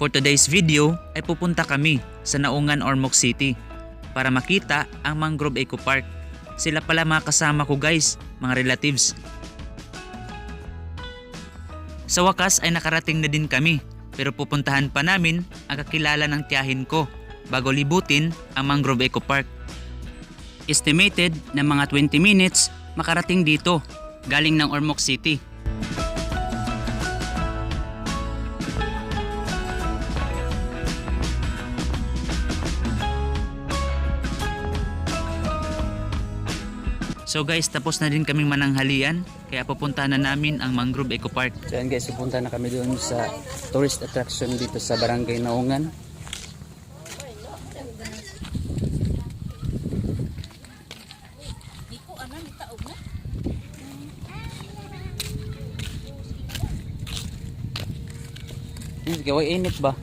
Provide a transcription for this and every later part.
For today's video ay pupunta kami sa Naungan Ormoc City para makita ang Mangrove Eco Park. Sila pala mga kasama ko guys, mga relatives. Sa wakas ay nakarating na din kami pero pupuntahan pa namin ang kakilala ng tiyahin ko bago libutin ang Mangrove Eco Park. Estimated na mga 20 minutes makarating dito galing ng Ormoc City. So guys, tapos na din kaming mananghalian kaya pupuntahan na namin ang Mangrove Eco Park. So yan guys, pupunta na kami doon sa tourist attraction dito sa Barangay Naungan. Gaway init ba?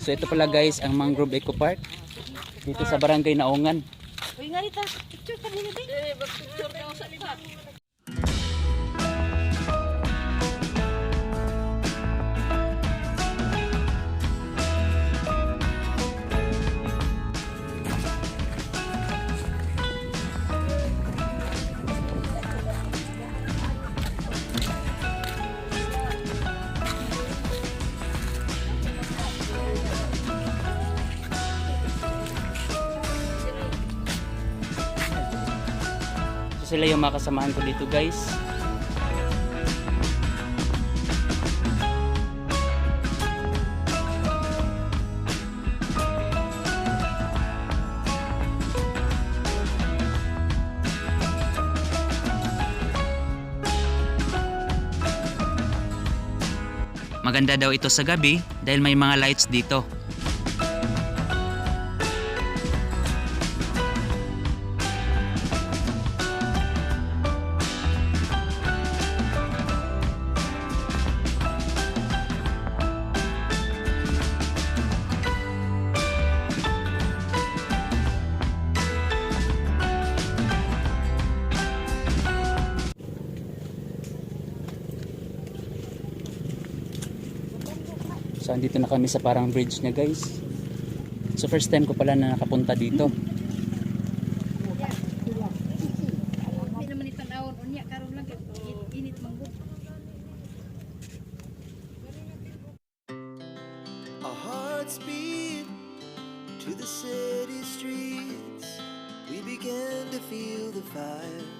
So ito pala guys ang Mangrove Eco Park. Dito sa Barangay Naungan. Uy, nga ita, picture ka nila sila yung mga kasamahan ko dito guys. Maganda daw ito sa gabi dahil may mga lights dito. So andito na kami sa parang bridge niya guys. So first time ko pala na nakapunta dito. Our hearts beat to the city streets. We began to feel the fire.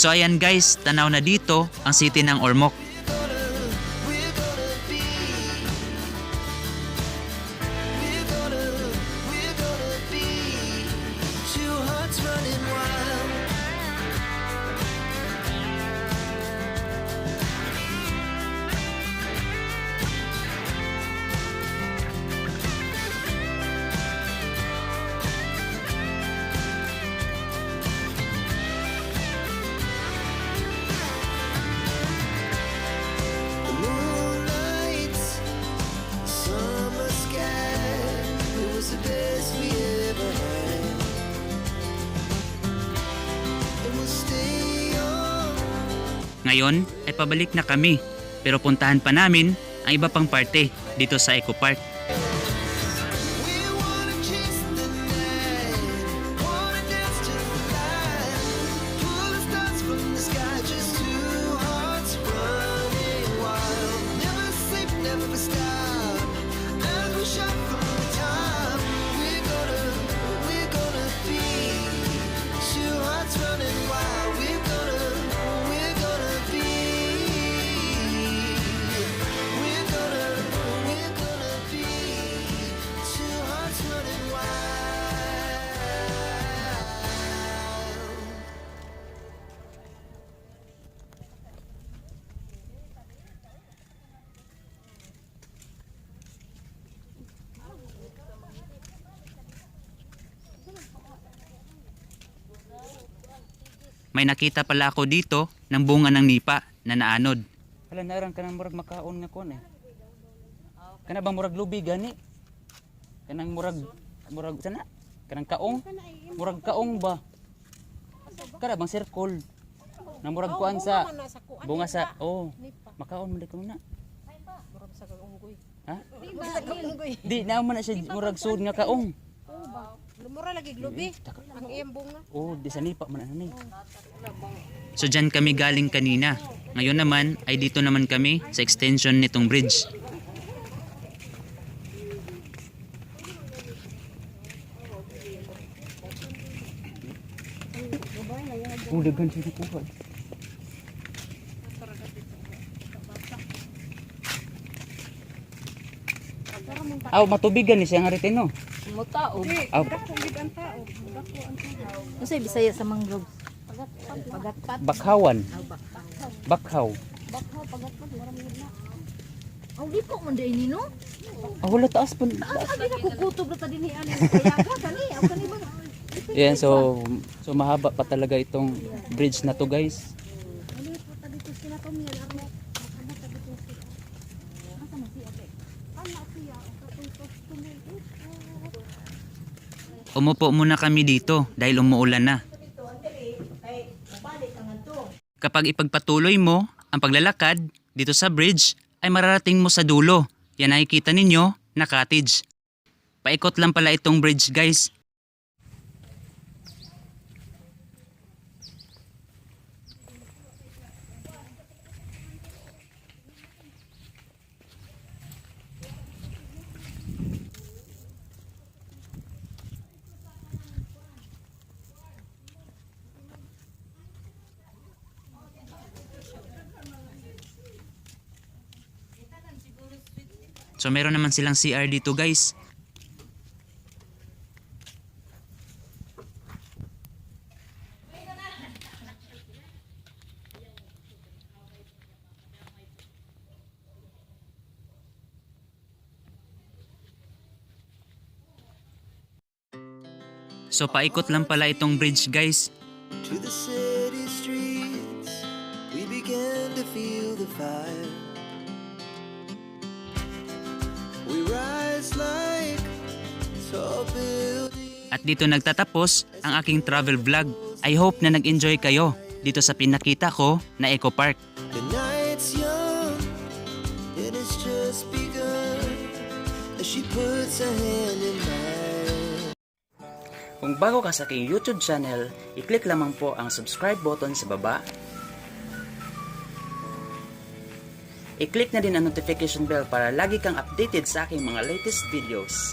So ayan guys, tanaw na dito ang city ng Ormoc. Ngayon ay pabalik na kami pero puntahan pa namin ang iba pang parte dito sa Eco Park. May nakita pala ako dito ng bunga ng nipa na naanod. Hala narang kanang murag makaon nga kon eh. Kana ba murag lubi gani? Kanang murag murag sana? Kanang kaong? Murag kaong ba? Kana bang circle? Na murag kuan sa bunga sa oh. Makaon man ko na. Ha? Di na man na siya murag sud nga kaong. Lumura lagi globe. Ang iyang bunga. Oh, di sa nipa man ano ni. So dyan kami galing kanina. Ngayon naman ay dito naman kami sa extension nitong bridge. Oh, dagan siya nakuha. Aw, matubigan ni siya nga rito, no? Mo tao. Aw, Ano sa Bisaya sa mangrove? Pagatpat. bakhawan. Bakhaw. Bakhaw pagatpat mura mo na. Ang di po man day nino. Ah, wala taas pa. Ah, di na kukutob na ta dinhi ani kaya ka kani aw kani ba? Yan, so so mahaba pa talaga itong bridge na to, guys. Umupo muna kami dito dahil umuulan na. Kapag ipagpatuloy mo ang paglalakad dito sa bridge ay mararating mo sa dulo. Yan nakikita ninyo na cottage. Paikot lang pala itong bridge guys. So meron naman silang CR dito guys. So paikot lang pala itong bridge guys. To the city streets, we began to feel the fire. At dito nagtatapos ang aking travel vlog. I hope na nag-enjoy kayo dito sa pinakita ko na Eco Park. The night's young, and it's just begun. As she puts her hand in mine. Kung bago ka sa aking YouTube channel, i-click lamang po ang subscribe button sa baba. I-click na din ang notification bell para lagi kang updated sa aking mga latest videos.